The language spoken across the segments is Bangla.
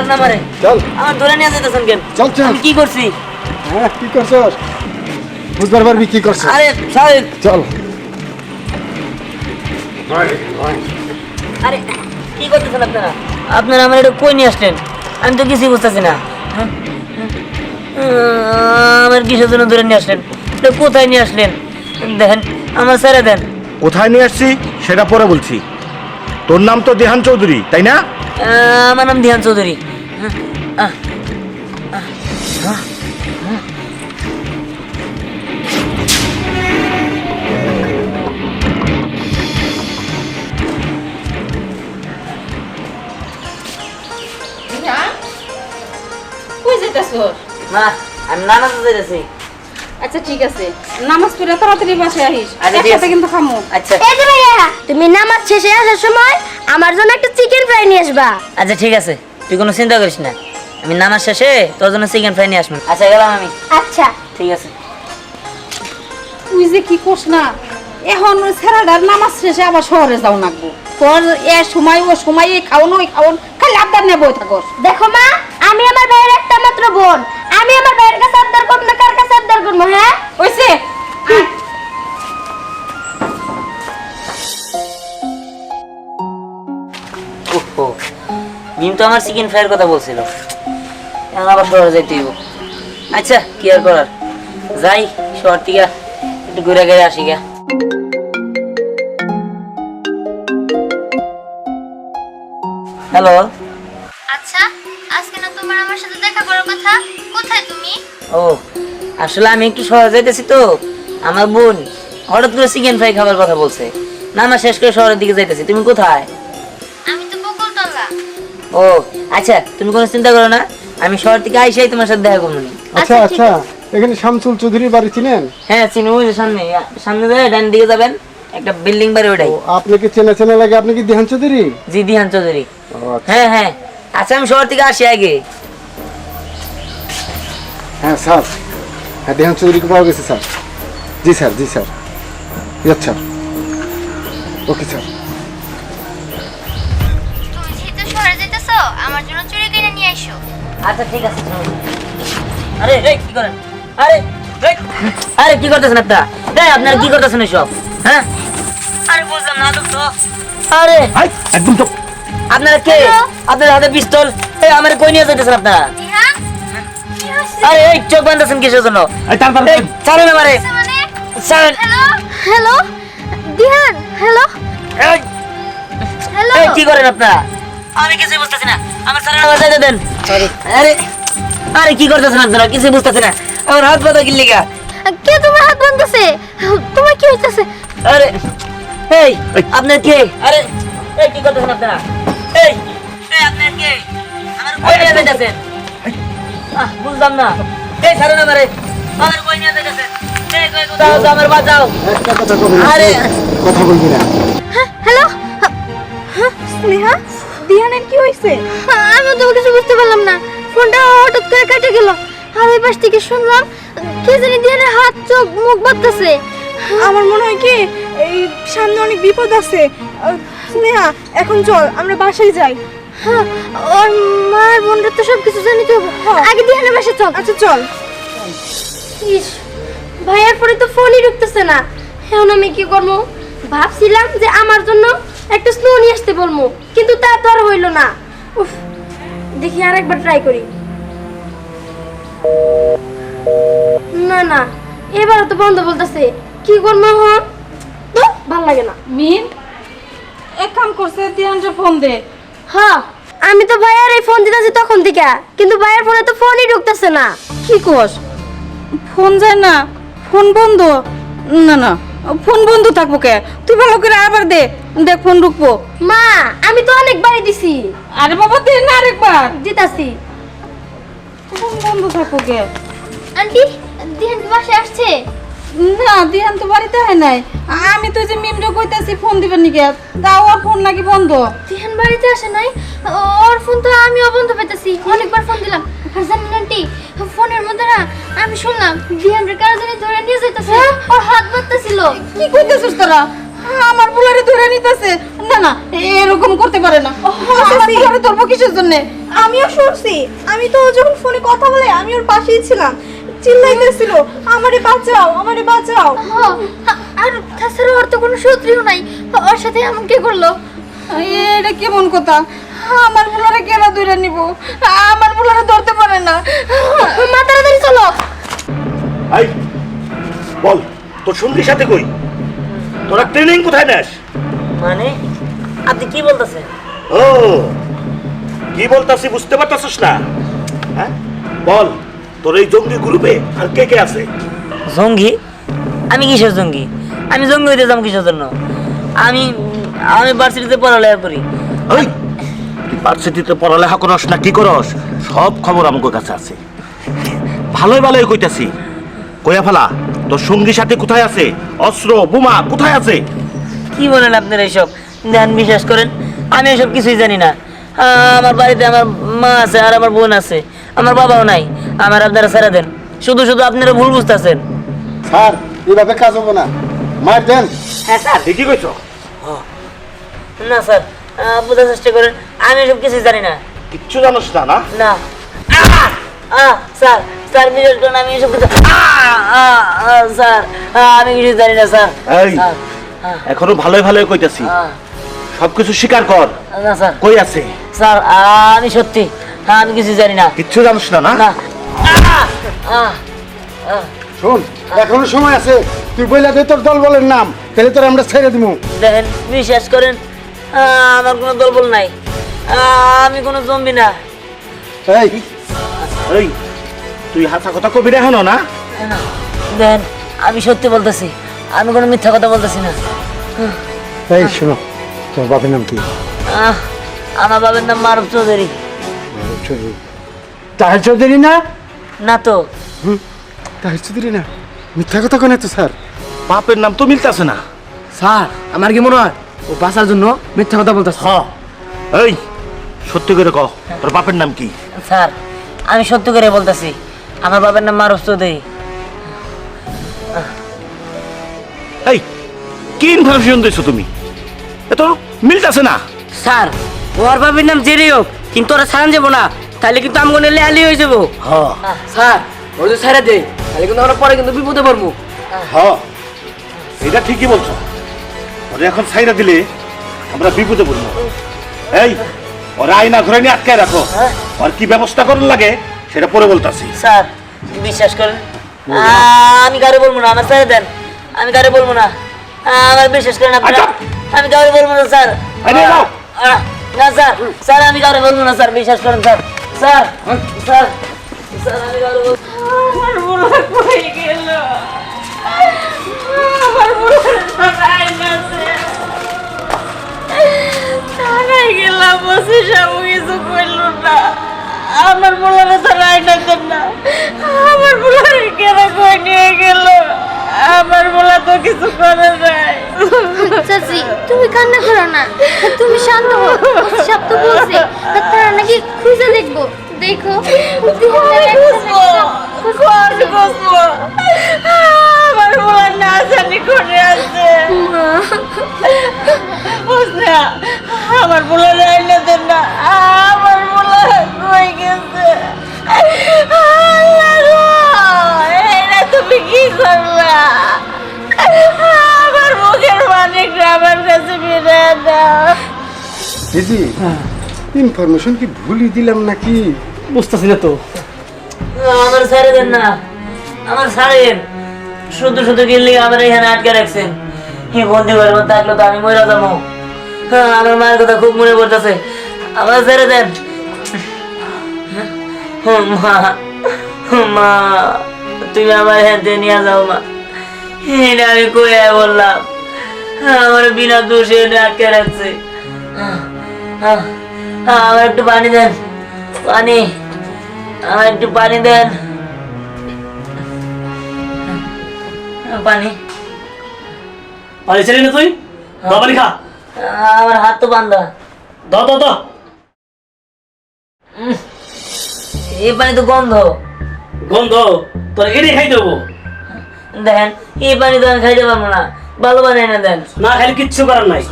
ছাড় না মারে। চল। আমার ধরে নিয়ে যেতেছেন কেন? চল চল। কি করছি? হ্যাঁ কি করছস? বুঝবার পারবি কি করছস? আরে সাহেব চল। আরে কি করতেছেন আপনারা? আপনারা আমার এটা কই নিয়ে আসলেন? আমি তো কিছুই বুঝতেছি না। হ্যাঁ? আমার কিসের জন্য ধরে নিয়ে আসলেন? এটা কোথায় নিয়ে আসলেন? দেখেন আমার ছেড়ে দেন। কোথায় নিয়ে আসছি সেটা পরে বলছি। তোর নাম তো দেহান চৌধুরী তাই না? আমার নাম ধ্যান চৌধুরী। আমি যাইতেছি। আচ্ছা ঠিক আছে। নামাজ পড়ে তাড়াতাড়ি বাসায় আহিস। আচ্ছা, একসাথে। কিন্তু খামো। আচ্ছা। এই যে ভাইয়া তুমি নামাজ শেষে আসার সময় আমার জন্য একটা চিকেন ফ্রাই নিয়ে আসবা। আচ্ছা ঠিক আছে। তুই কোনো চিন্তা করিস না। আমি নামার শেষে তোর জন্য চিকেন ফ্রাই নিয়ে আসব। আচ্ছা গেলাম আমি। আচ্ছা। ঠিক আছে। তুই যে কি করস না এখন ওই ছেড়াটার নামাজ শেষে আবার শহরে যাও নাকবো। তোর এ সময় ও সময় এই খাওন ওই খাওন খালি আবদার নেব থাকস। দেখো মা আমি আমার ভাইয়ের একটা মাত্র বোন। আমি আমার ভাইয়ের কাছে আবদার করব না কার কাছে আবদার করব হ্যাঁ? ওইছে মিম তো আমার চিকেন ফ্রাইয়ের কথা বলছিল। এখন আবার শহরে যাইতে হইব। আচ্ছা কি আর করার? যাই শহর থেকে একটু ঘুরে ঘুরে আসি গা। হ্যালো? আচ্ছা আজকে না তোমার আমার সাথে দেখা করার কথা? কোথায় তুমি? ও আসলে আমি একটু শহরে যাইতেছি তো। আমার বোন হঠাৎ করে চিকেন ফ্রাই খাবার কথা বলছে। না না শেষ করে শহরের দিকে যাইতেছি। তুমি কোথায়? ও আচ্ছা তুমি কোনো চিন্তা করো না আমি শহর থেকে আইসাই তোমার সাথে দেখা করব নি। আচ্ছা আচ্ছা এখানে শামসুল চৌধুরীর বাড়ি চিনেন? হ্যাঁ চিনি ওই সামনে সামনে যায় ডান দিকে যাবেন একটা বিল্ডিং বাড়ি ওটাই। ও আপনাকে চেনা চেনা লাগে? আপনি কি দেহান চৌধুরী? জি দিহান চৌধুরী। ও, আচ্ছা। হ্যাঁ হ্যাঁ আচ্ছা আমি শহর থেকে আসি আগে। হ্যাঁ স্যার। হ্যাঁ দেহান চৌধুরীকে পাওয়া গেছে স্যার। জি স্যার জি স্যার। আচ্ছা ওকে স্যার। আচ্ছা ঠিক আছে আরে কি করেন? আরে আরে কি করতেছেন আপনারা? এই আপনারা কি করতেছেন এসব? হ্যাঁ? আরে বুঝলাম না তো তো। আরে একদম তো আপনারা কে? আপনার হাতে পিস্তল? এই আমার কই নিয়ে যাইতেছেন আপনারা? আরে এই চোখ বাঁধতেছেন কিসের জন্য? ছাড়েন আমারে। ছাড়েন। Hello? Hello? Dihan hello? Hello কি করেন আপনারা? আমি কিছুই বুঝতেছি না। আমার ছাড়েন আমার যাইতে দেন। আরে আরে কি করতেছেন আপনারা? কিছুই বুঝতেছি না। আমার হাত পাতা কিনলি গা কে তোমার হাত বাঁধতেছে? তোমার কি হইতেছে? আরে এই আপনার কে? আরে এই কি করতেছেন আপনারা? এই এই আপনার কে? আমার কই নিয়ে যাইতেছেন। আহ বুঝলাম না। এই ছাড়েন আমারে আমার কই নিয়ে যাইতেছেন। এই কই কোথাও আমার বাঁচাও একটা কথা বলবি আরে। কথা বলবি না। হ্যালো? স্নেহা? দিহানের কি হয়েছে আমি তো কিছু বুঝতে পারলাম না। ফোনটা হঠাৎ করে কেটে গেল। আর পাশ থেকে শুনলাম কে জানি দিয়ানের হাত চোখ মুখ বাঁধতেছে। আমার মনে হয় কি এই সামনে অনেক বিপদ আছে। স্নেহা এখন চল আমরা বাসায় যাই। হ্যাঁ, ওর মার বোনরা তো সব কিছু জানিতে হবে আগে দিহানের বাসা চল। আচ্ছা চল। ইস ভাইয়ার পরে তো ফোনই ঢুকতেছে না। এখন আমি কি করব? ভাবছিলাম যে আমার জন্য একটা স্নো নিয়ে আসতে বলব কিন্তু তা তো আর হইল না। উফ দেখি আর একবার ট্রাই করি। না না এবারও তো বন্ধ বলতেছে। কি করব হ্যাঁ তো ভালো লাগে না। মিম এক কাম করছে দিহানটা ফোন দে। হ্যাঁ আমি তো ভাইয়ার এই ফোন দিতেছি তখন থেকে কিন্তু ভাইয়ার ফোনে তো ফোনই ঢুকতেছে না। কি কোস? ফোন যায় না ফোন বন্ধ। না না। ফোন বন্ধ থাকব কে? তুই ভালো করে আবার দে দেখ ফোন ঢুকবো। মা আমি তো অনেকবারই দিছি। আরে বাবা দে না আরেকবার। দিতাছি। ফোন বন্ধ থাকব কে? আন্টি দিহান কি বাসায় আসছে। না দিহান তো বাড়িতে হয় নাই। আমি তো যে মিমরে কইতাছি ফোন দিবেন নাকি? তাও আর ফোন নাকি বন্ধ? দিহান বাড়িতে আসে নাই। ওর ফোন তো আমিও বন্ধ পেতেছি অনেকবার ফোন দিলাম। আর জানেন আন্টি ফোনের মধ্যে না আমি শুনলাম দিহানরে কারও জানি ধরে নিয়ে যাইতেছে। ওর হাত বাঁধতেছিল কি কইতেছিস তোরা? আমার বুলারে ধরে নিতেছে। না না এরকম করতে পারে না। আমার বুলারে ধরবো কিসের জন্য? আমিও শুনছি। আমি তো যখন ফোনে কথা বলে আমি ওর পাশেই ছিলাম। চিল্লাইতেছিল আমারে বাঁচাও আমারে বাঁচাও। হ্যাঁ, আর তাছাড়া ওর তো কোনো শত্রুও নাই। ওর সাথে এমন কে করল? এটা কেমন কথা? আমার বুলারে কেন দূরে নিব? আমার বুলারে ধরতে পারে না। মা তাড়াতাড়ি চলো। এই বল তোর সঙ্গীর সাথে কই? তোরা ট্রেনিং কোথায় নেস? মানে? আপনি কি বলতেছেন ও কি বলতাছি বুঝতে পারতাছিস না? হ্যাঁ? বল তোর এই জঙ্গি গ্রুপে আর কে কে আছে? জঙ্গি? আমি কিসের জঙ্গি? আমি জঙ্গি হইতে যাম কিসের জন্য? আমি আমি ভার্সিটিতে পড়ালেখা করি। ওই ভার্সিটিতে পড়ালেখা করস না কি করস? সব খবর আমার কাছে আছে। ভালোই ভালোই কইতাছি। কইয়া ফেলা তোর সঙ্গী সাথে কোথায় আছে? অস্ত্র বোমা কোথায় আছে? কি বলেন আপনারা এইসব ধ্যান বিশ্বাস করেন আমি এসব কিছুই জানি না। আহ, আমার বাড়িতে আমার মা আছে আর আমার বোন আছে। আমার বাবাও নাই। আমার আপনারা ছেড়ে দেন। শুধু শুধু আপনারা ভুল বুঝতেছেন। স্যার এইভাবে কাজ হব না। মার দেন। হ্যাঁ স্যার। ঠিকই কইছ। না স্যার। বোঝার চেষ্টা করেন। আমি এসব কিছুই জানি না। কিচ্ছু জানোস না না? না। আহ! আহ, স্যার স্যার বিশ্বাস করেন আমি এসব কিছু আহ! আহ! আহ, স্যার আমি কিছু জানি না স্যার। এই স্যার, আহ, এখনও ভালোই ভালোই কইতাছি। সবকিছু স্বীকার কর। না স্যার। কই আছে? স্যার আহ, আমি সত্যি। আমি কিছু জানি না। কিচ্ছু জানোস না না? না। আহ! আহ! আহ! শোন এখনও সময় আছে। তুই বইলা দে তোর দল বলের নাম। তাহলে তোর আমরা ছেড়ে দিব দেখেন বিশ্বাস করেন আমার কোনো দলবল নাই। আমি কোনো জম্বি না। এই এই তুই হাসা কথা কবি রেহানো না? না, দেখেন আমি সত্যি বলতেছি আমি কোনো মিথ্যা কথা বলতেছি না। এই শোনো তোর বাপের নাম কি? আহ, আমার বাবার নাম মারুফ চৌধুরী। তাহের চৌধুরী না? না তো। তাহের চৌধুরী না? মিথ্যা কথা কেন তো স্যার? বাপের নাম তো মিলতাছে না। স্যার আমার কি মনে হয়? ও বাঁচার জন্য মিথ্যা কথা বলতেছে। এই সত্যি করে কহ তোর বাপের নাম কি? স্যার আমি সত্যি করে বলতেছি আমার বাবার নাম মারুফ চৌধুরী। এই কি ইনফরমেশন দিছো তুমি? এ তো মিলতাছে না। স্যার ওর বাবির নাম জেরি হোক কিন্তু ওরা সারান যাব না তাহলে কিন্তু আমি কোনো লেয়ালি হয়ে যাব। হ্যাঁ স্যার ওর যদি ছেড়ে দেয় তাহলে কিন্তু আমরা পরে কিন্তু বিপদে পড়ব। হ্যাঁ এটা ঠিকই বলছো। ওরে এখন সাইরা দিলে আমরা বিপদে পড়ব। এই ওরা আইনা ঘরে নিয়ে আটকায় রাখো। আর কি ব্যবস্থা করার লাগে সেটা পরে বলতাছি। স্যার বিশ্বাস করেন? আমি কারে বলব না আমার স্যার দেন। আমি কারে বলব না। আমার বিশ্বাস করেন আপনারা? আচ্ছা। আমি কারে বলব না স্যার। আরে নাও। না স্যার। স্যার আমি কারে বলব না স্যার। বিশ্বাস করেন স্যার। স্যার স্যার স্যার আমি কারে বলব আমার বলা কই গেল। আমার বলা গেলাম বসে সব কিছু করল না। আমার বলারে তো রাইনা দেন না। আমার বলারে কেন কই নিয়ে গেল? আমার বলা তো কিছু করে নাই। চাচি তুমি কান্না করো না। তুমি শান্ত হও। সব তো বলছে। তারা নাকি খুঁজে দেখব? দেখো। কোন বসবো দিদি ইনফরমেশন কি ভুলই দিলাম নাকি? বুঝতেছি না তো আমার ছাড়ে দেন না। আমার ছাড়েন শুধু শুধু গেলে আমার এখানে আটকে রাখছেন কি বন্দি ঘরের মধ্যে থাকল তো আমি মরে যাব। হ্যাঁ, আমার মায়ের কথা খুব মনে পড়তেছে। আমার ছেড়ে দেন। মা মা তুমি আমার হাতে নিয়ে যাও মা। এটা আমি কই বললাম। আমার বিনা দোষে আটকে রাখছে। আমার একটু পানি দেন পানি আমার একটু পানি দেন পানি পানি ছেড়ে না তুই বাবানি খা আমার হাত তো বান্ধা দাও দাও দাও এই পানি তো গন্ধ গন্ধ তোর এনে খাই দেবো দেখেন এই পানি তো আমি খাইতে পারব না ভালো পানি এনে দেন না খাইলে কিচ্ছু করার নাই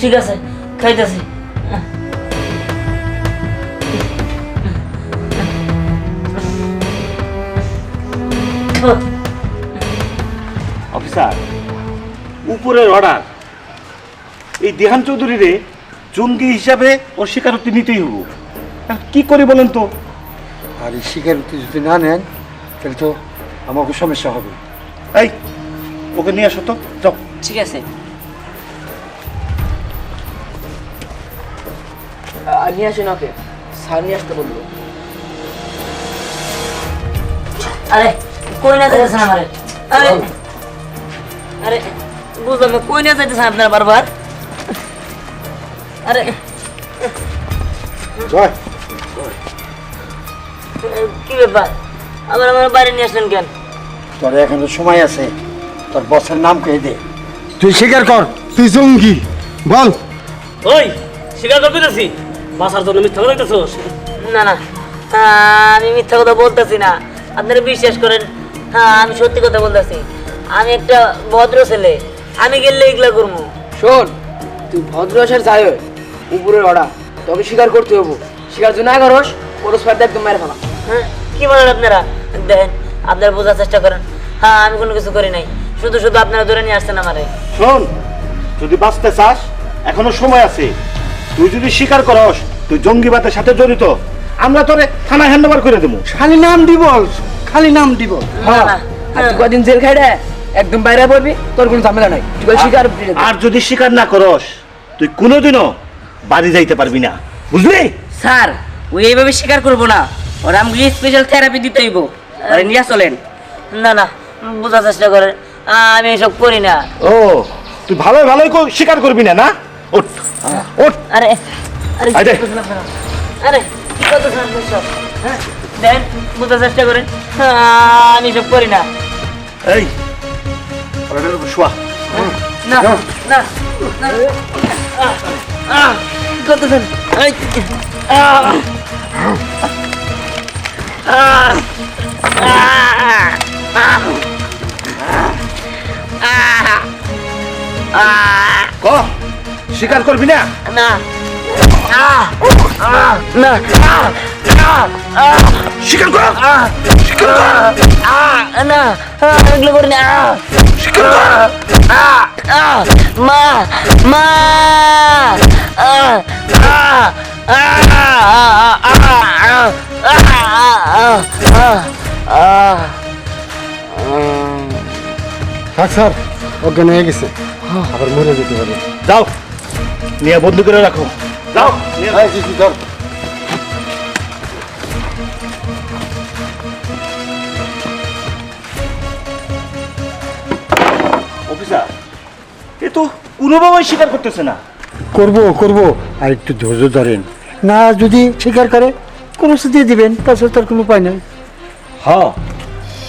ঠিক আছে খাইতেছি। অফিসার উপরের অর্ডার এই দেহান চৌধুরীরে জঙ্গি হিসাবে ওর স্বীকারোক্তি নিতেই হব। কি করি বলেন তো? আর এই স্বীকারোক্তি যদি না নেন তাহলে তো আমাকে সমস্যা হবে। এই ওকে নিয়ে আসো তো যাও। ঠিক আছে। নিয়ে আসুন ওকে। স্যার নিয়ে আসতে বলব আরে কই না যাইতেছেন আমারে? আরে আরে বুঝলাম না কই না যাইতেছেন আপনারা বারবার? আরে জয়। কি ব্যাপার? আবার আমার বাইরে নিয়ে আসলেন কেন? তোর এখনও সময় আছে। তোর বসের নাম কয়ে দে? তুই স্বীকার কর তুই জঙ্গি। বল। ওই স্বীকার করতেছি বাসার জন্য মিথ্যা কথা কইতেছস? না না। আমি মিথ্যা কথা বলতেছি না। আপনারা বিশ্বাস করেন হ্যাঁ আমি সত্যি কথা বলতেছি। আমি একটা ভদ্র ছেলে। আমি গেলে এগুলা করব শোন তুই ভদ্র আসার যাই উপরের অর্ডার তবে স্বীকার করতে হব। স্বীকার যদি না করস করস ফায়দা একদম মেরে ফেলা হ্যাঁ কি বলেন আপনারা? দেখেন আপনারা বোঝার চেষ্টা করেন। হ্যাঁ আমি কোনো কিছু করি নাই। শুধু শুধু আপনারা ধরে নিয়ে আসছেন আমারে। শোন যদি বাঁচতে চাস এখনও সময় আছে। তুই যদি স্বীকার করস তুই জঙ্গিবাদের সাথে জড়িত। আমরা তোরে থানা হ্যান্ডওভার করে দেবো খালি নাম দিব খালি নাম দিব আর তুই কদিন জেল খাই রে? একদম বাইরে পড়বি তোর কোনো ঝামেলা নাই। তুই স্বীকার আর যদি স্বীকার না করস তুই কোনোদিনও বাড়ি যাইতে পারবি না। বুঝলি? স্যার ওই এইভাবে স্বীকার করব না। ওরা আমাকে স্পেশাল থেরাপি দিতে হইব। আরে নিয়ে চলেন। না না বোঝার চেষ্টা করেন। আমি এসব করি না। ও তুই ভালোই ভালোই স্বীকার করবি না না? ওঠ ওঠ আরে আরে আরে। আরে কি আপনি সব? হ্যাঁ? দেন বোঝার চেষ্টা করেন। হ্যাঁ, আমি এসব করি না। এই শোয়া। না না না। আহ, আহ, কি স্বীকার করবি না না না স্বীকার কর স্বীকার কর না এগুলো করি না স্বীকার মা মা থাক স্যার ওকে নিয়ে গেছে আবার মরে যেতে পারে যাও নিয়ে বন্ধু করে রাখো। যাও। অফিসার এ তো কোনোভাবেই স্বীকার করতেছে না। করব করব। আর একটু ধৈর্য ধরেন। না যদি স্বীকার করে কোনো দিয়ে দিবেন তাছাড়া তার কোনো উপায় নেই। হ্যাঁ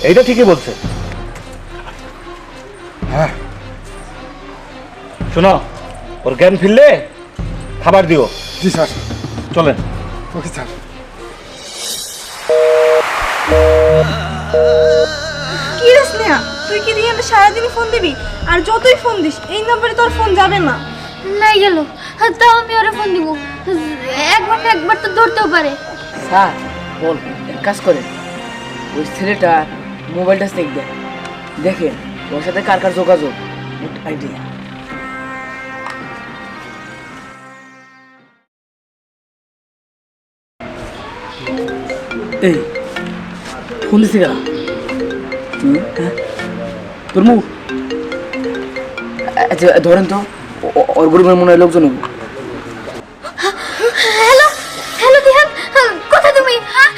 এইটা ঠিকই বলছে। হ্যাঁ। শোনো ওর জ্ঞান ফিরলে খাবার দিও। জি স্যার। চলেন। Okay sir. কি রে স্নেহা? তুই কি দিয়ে সারাদিনই ফোন দিবি? আর যতই ফোন দিস এই নম্বরে তোর ফোন যাবে না। নাই গেল। তাও আমি ওরা ফোন দিব। একবার না একবার তো ধরতেও পারে। স্যার বল এক কাজ করে ওই ছেলেটার মোবাইলটা চেক দেন। দেখেন ওর সাথে কার কার যোগাযোগ আইডিয়া এই ফোন দিছি কেন হ্যাঁ? তোর মুখ আচ্ছা ধরেন তো ওর গ্রুপের মনে হয় লোকজন। হ্যালো হ্যালো দিহান কোথায় তুমি? হ্যাঁ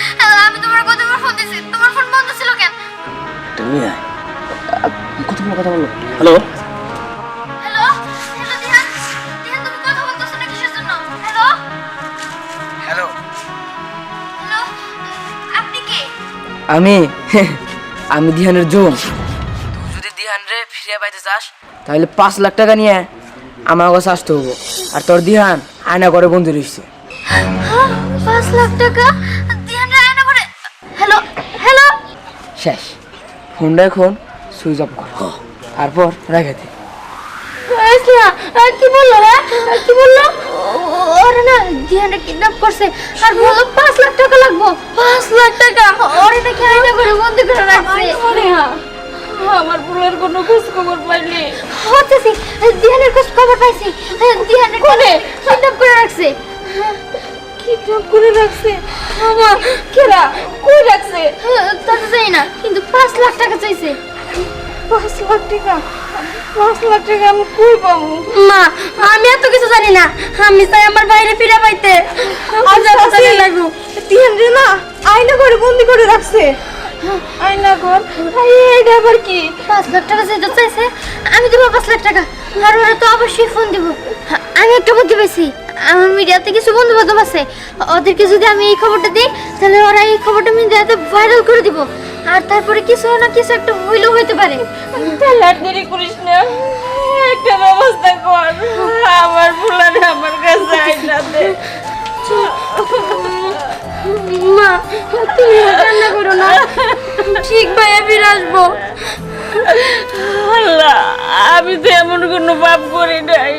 আমি তোমার কতবার ফোন দিছি। তোমার ফোন বন্ধ ছিল কেন? তুমি আয়। কথা হ্যালো হ্যালো? আমি আমি দিহানের জুম। যদি দিহান রে ফিরে পাইতে চাস তাহলে পাঁচ লাখ টাকা নিয়ে আমার কাছে আসতে হব আর তোর দিহান আয়না করে বন্ধু রয়েছে হ্যাঁ, পাঁচ লাখ টাকা? দিহান রায় না করে হ্যালো হ্যালো? শেষ। ফোনটা এখন সুইচ অফ কর। তারপর রেখে দে। এই স্নেহা আহ, কি বলল হ্যাঁ কি বলল? ওরে না দিহানে কিডন্যাপ করছে। আর বলল পাঁচ লাখ টাকা লাগবো। পাঁচ লাখ টাকা? ওরে নাকি আইনা করে বন্দি করে রাখছে। আমার ফুলের কোনো খোঁজ খবর পাইনি। হতেছি। দিহানের খোঁজ খবর পাইছি। দিহানের কোনে? কিডন্যাপ করে রাখছে। কিডন্যাপ করে রাখছে? আমার কেরা? কই রাখছে? তা তো জানি না কিন্তু পাঁচ লাখ টাকা চাইছে। পাঁচ লাখ টাকা? পাঁচ লাখ টাকা আমি কই পাবো? মা আমি এত কিছু জানি না। আমি চাই আমার বাইরে ফিরে পাইতে। আচ্ছা, জানি লাগবো। তিন রে না আয়না করে বন্দি করে রাখছে। আয়না ঘর? এইটা আবার কি? পাঁচ লাখ টাকা চাইতে চাইছে আমি দেবো পাঁচ লাখ টাকা। আর ওরা তো অবশ্যই ফোন দিব। আমি একটা বুদ্ধি পেয়েছি আমার মিডিয়াতে কিছু বন্ধু বান্ধব আছে। ওদেরকে যদি আমি এই খবরটা দিই তাহলে ওরা এই খবরটা মিডিয়াতে ভাইরাল করে দিব। আর তারপরে কিছু না কিছু একটা হইলেও হইতে পারে। তাহলে দেরি করিস না। একটা ব্যবস্থা কর। আমার ফুলার আমার কাছে আইনা দে। মা তুমি আর কান্না করো না। ঠিক ভাইয়া ফিরে আসব। আল্লাহ আমি তো এমন কোনো পাপ করি নাই।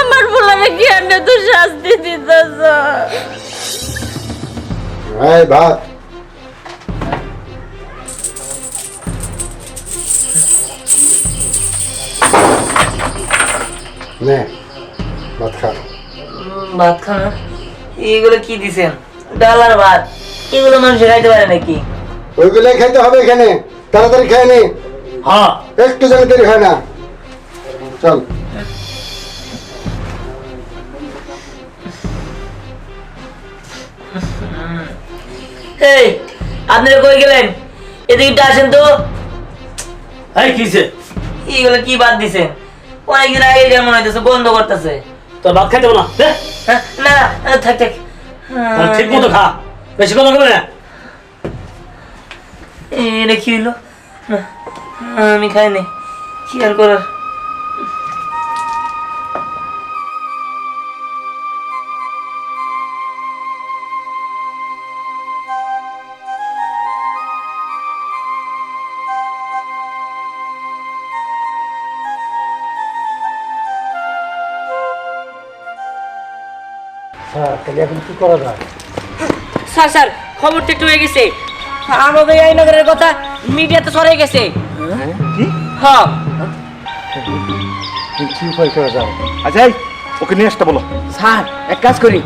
আমার ফুলারে কি আর তো শাস্তি দিতেছ? এই ভাত নে ভাত খা। ভাত খানা এগুলো কি দিছেন? ডাল আর ভাত। এগুলো মানুষ খাইতে পারে নাকি? ওইগুলাই খাইতে হবে এখানে। তাড়াতাড়ি খেয়ে নে। হ্যাঁ। একটু যেন দেরি হয় না। চল। এই আপনারা কই গেলেন? এদিকে আসেন তো। এই কি বাদ দিছেন? অনেকদিন আগে যেমন হইতেছে বন্ধ করতেছে। তোর ভাত খাইতে না হ্যাঁ, না না, থাক থাক। ঠিক মতো খা। বেশি কথা বলে না। এটা কি হইল? না, আমি খাইনি কি আর করার? স্যার স্যার খবরটা একটু হয়ে গেছে। আমাদের এই নগরের কথা মিডিয়াতে সরে গেছে। হ্যাঁ? কি? উপায় করা যাবে আচ্ছা ওকে নিয়ে আসতে বলো। স্যার এক কাজ করি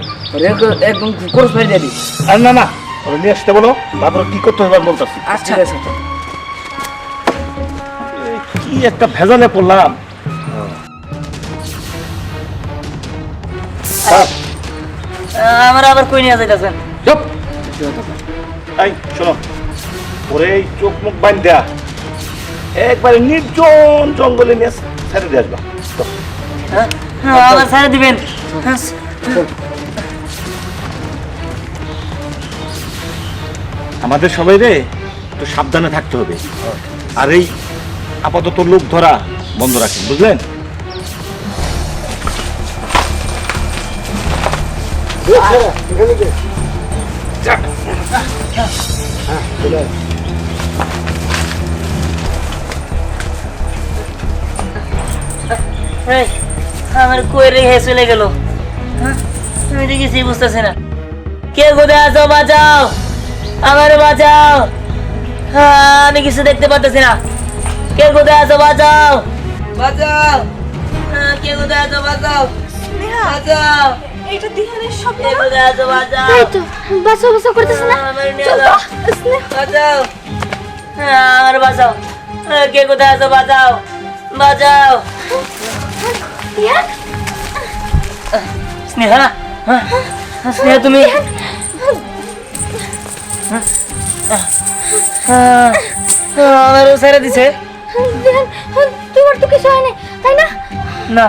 একদম কোর্স মেরে দিই। আর না না ওকে নিয়ে আসতে বলো তারপরে কি করতে হবে বলতেছি। আচ্ছা ঠিক আছে কি একটা ভেজালে পড়লাম। আমার আবার কই নিয়ে যাইতেছেন? চুপ। এই শোনো। ওরে এই চোখ মুখ বান দেয়া একবারে নির্জন জঙ্গলে নিয়ে ছেড়ে দিয়ে আসবা। চল। হ্যাঁ, আমার ছেড়ে দিবেন। হ্যাঁ, আমাদের সবাই রে একটু সাবধানে থাকতে হবে। আর এই আপাতত লোক ধরা বন্ধ রাখেন বুঝলেন? আমার কই রেখে চলে গেল? হ্যাঁ, আমি তো কিছুই বুঝতেছি না। কে কোথায় আছো বাঁচাও আমার বাঁচাও। হ্যাঁ, আমি কিছু দেখতে পারতেছি না। কে কোথায় আছো বাঁচাও বাঁচাও। হ্যাঁ, কে কোথায় আছো বাঁচাও স্নেহা। বাঁচাও এটা দিহানের স্বপ্ন কে তাই তো করতেছে না। স্নেহা বাঁচাও। হ্যাঁ, বাঁচাও। হ্যাঁ, কে কোথায় আছো? বাঁচাও। বাঁচাও। স্নেহা হ্যাঁ, স্নেহা তুমি। হ্যাঁ, আমার ছেড়ে দিছে। তোমার তো কিছু হয় না তাই না? না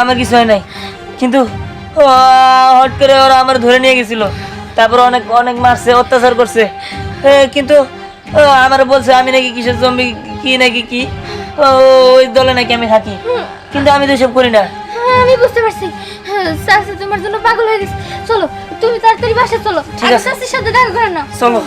আমার কিছু হয় নাই। কিন্তু হট করে ওরা আমার ধরে নিয়ে গেছিল। তারপর অনেক অনেক মারছে অত্যাচার করছে। কিন্তু আমার বলছে আমি নাকি কিসের জম্বি কি নাকি কি? ওই দলে নাকি আমি থাকি। কিন্তু আমি তো সব করি না। হ্যাঁ, আমি বুঝতে পারছি। চাষি তোমার জন্য পাগল হয়ে গেছে। চলো তুমি তাড়াতাড়ি বাসা চলো। ঠিক আছে। সাথে দেখা করে নাও। চলো।